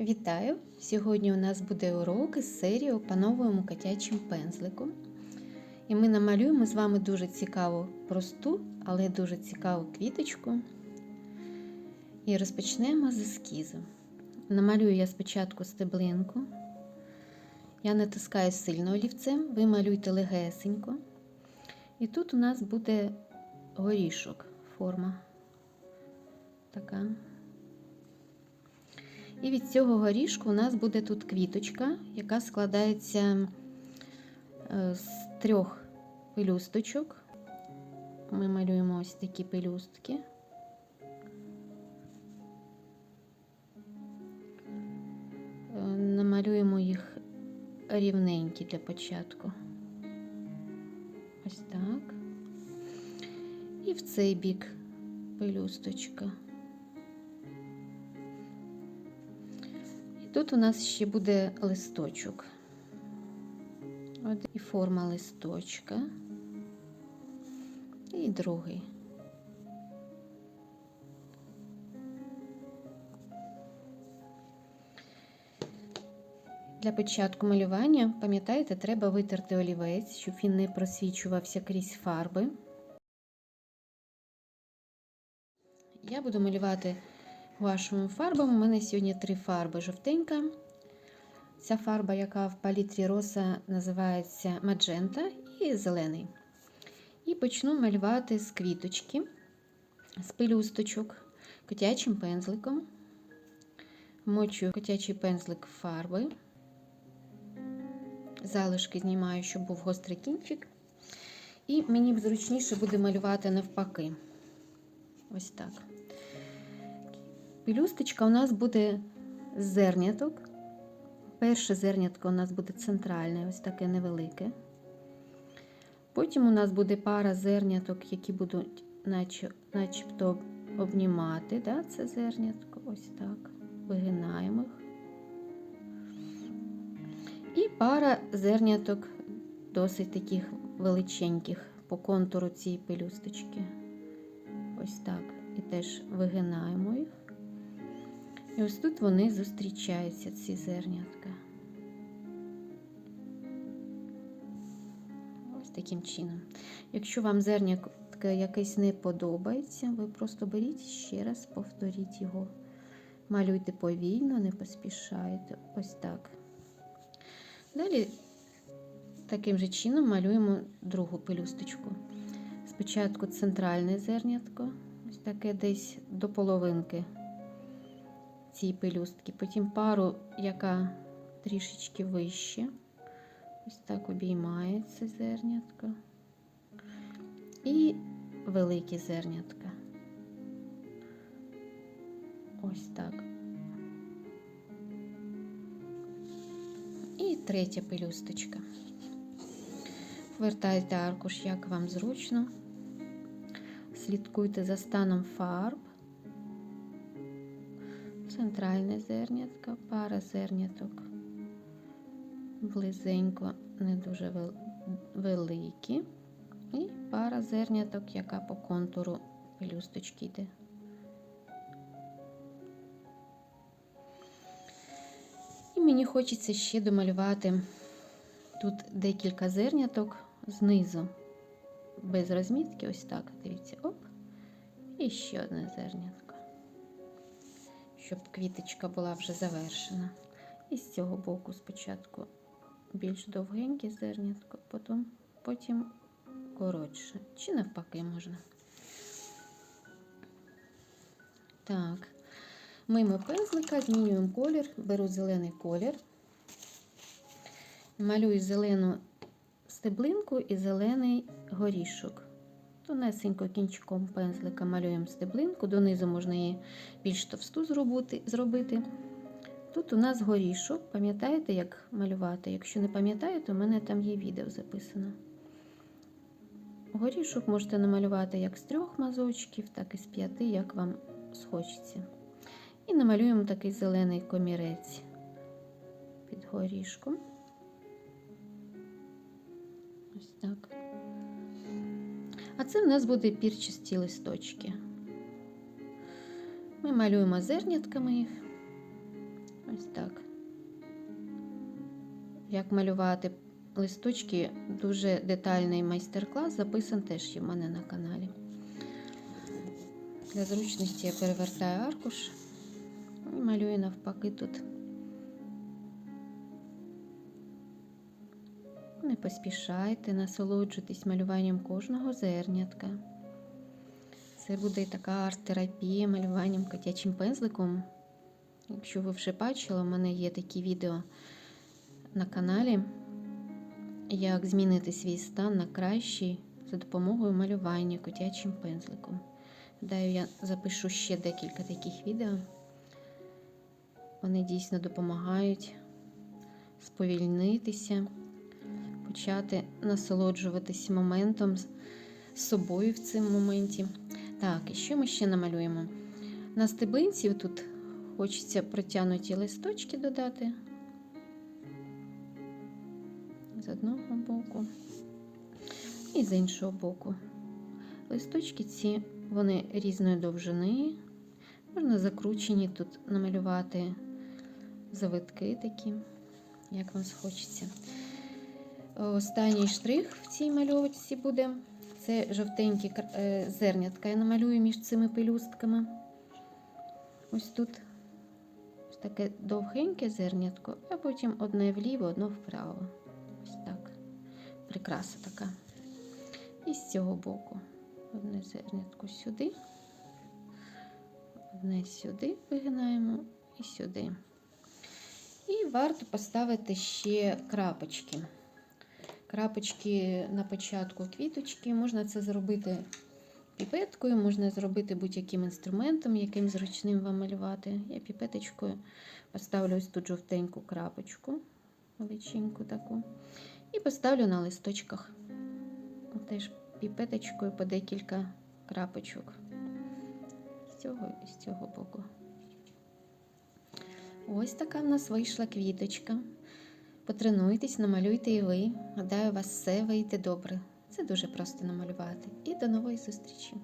Вітаю! Сьогодні у нас буде урок із серії Опановуємо котячим пензликом. І ми намалюємо з вами дуже цікаву, просту, але дуже цікаву квіточку. І розпочнемо з ескізу. Намалюю я спочатку стеблинку. Я натискаю сильно олівцем, ви малюйте легесенько. І тут у нас буде горішок, форма така. І від цього горішку у нас буде тут квіточка, яка складається е, з трьох пелюсточок. Ми малюємо ось такі пелюстки. Е, Намалюємо їх рівненькі для початку. Ось так. І в цей бік пелюсточка. Тут у нас ще буде листочок. От і форма листочка. І другий. Для початку малювання, пам'ятаєте, треба витерти олівець, щоб він не просвічувався крізь фарби. Я буду малювати гуашевими фарбами. У мене сьогодні три фарби жовтенька. Ця фарба, яка в палітрі роса називається маджента і зелений. І почну малювати з квіточки, з пелюсточок, котячим пензликом. Мочу котячий пензлик фарби. Залишки знімаю, щоб був гострий кінчик. І мені зручніше буде малювати навпаки. Ось так. Пелюсточка у нас буде зерняток. Перше зернятко у нас буде центральне, ось таке невелике. Потім у нас буде пара зерняток, які будуть наче, начебто обнімати да, це зернятко. Ось так. Вигинаємо їх. І пара зерняток досить таких величеньких по контуру цієї пелюсточки. Ось так. І теж вигинаємо їх. І ось тут вони зустрічаються, ці зернятка. Ось таким чином. Якщо вам зернятка якесь не подобається, ви просто беріть ще раз, повторіть його. Малюйте повільно, не поспішайте. Ось так. Далі таким же чином малюємо другу пелюсточку. Спочатку центральне зернятко, ось таке десь до половинки цієї пелюстки. Потім пару, яка трішечки вище. Ось так обіймається зернятко. І великі зернятка. Ось так. І третя пелюсточка. Вертайте аркуш, як вам зручно. Слідкуйте за станом фарб. Центральне зернятко, пара зерняток близенько, не дуже великі. І пара зерняток, яка по контуру пелюсточки йде. І мені хочеться ще домалювати тут декілька зерняток знизу, без розмітки, ось так, дивіться, оп, і ще одне зернятко, щоб квіточка була вже завершена. І з цього боку спочатку більш довгеньке зернятко, потім, потім коротше, чи навпаки можна. Так, мимо пензлика змінюємо колір, беру зелений колір, малюю зелену стеблинку і зелений горішок. Тонесенько кінчиком пензлика малюємо стеблинку, донизу можна її більш товсту зробити. Тут у нас горішок, пам'ятаєте, як малювати? Якщо не пам'ятаєте, у мене там є відео записано. Горішок можете намалювати як з трьох мазочків, так і з п'яти, як вам схочеться. І намалюємо такий зелений комірець під горішком. Ось так. А це в нас буде пірчасті листочки. Ми малюємо зернятками їх. Ось так. Як малювати листочки, дуже детальний майстер-клас записан теж є в мене на каналі. Для зручності я перевертаю аркуш і малюю навпаки тут. Не поспішайте, насолоджуйтесь малюванням кожного зернятка. Це буде така арт-терапія малюванням котячим пензликом. Якщо ви вже бачили, у мене є такі відео на каналі, як змінити свій стан на кращий за допомогою малювання котячим пензликом. Гадаю, я запишу ще декілька таких відео. Вони дійсно допомагають сповільнитися, почати насолоджуватись моментом з собою в цьому моменті. Так, і що ми ще намалюємо? На стеблинці тут хочеться протягнуті листочки додати з одного боку і з іншого боку. Листочки ці вони різної довжини. Можна закручені тут намалювати завитки такі, як вам схочеться. Останній штрих в цій мальовочці буде. Це жовтенькі е, зернятка я намалюю між цими пелюстками. Ось тут таке довгеньке зернятко, а потім одне вліво, одне вправо. Ось так. Прикраса така. І з цього боку одне зернятко сюди, одне сюди вигинаємо і сюди. І варто поставити ще крапочки. Крапочки на початку квіточки. Можна це зробити піпеткою, можна зробити будь-яким інструментом, яким зручним вам малювати. Я піпеточкою поставлю ось тут жовтеньку крапочку, величеньку таку, і поставлю на листочках. Теж піпеточкою по декілька крапочок. З цього і з цього боку. Ось така в нас вийшла квіточка. Потренуйтесь, намалюйте і ви. Гадаю, у вас все вийде добре. Це дуже просто намалювати. І до нової зустрічі!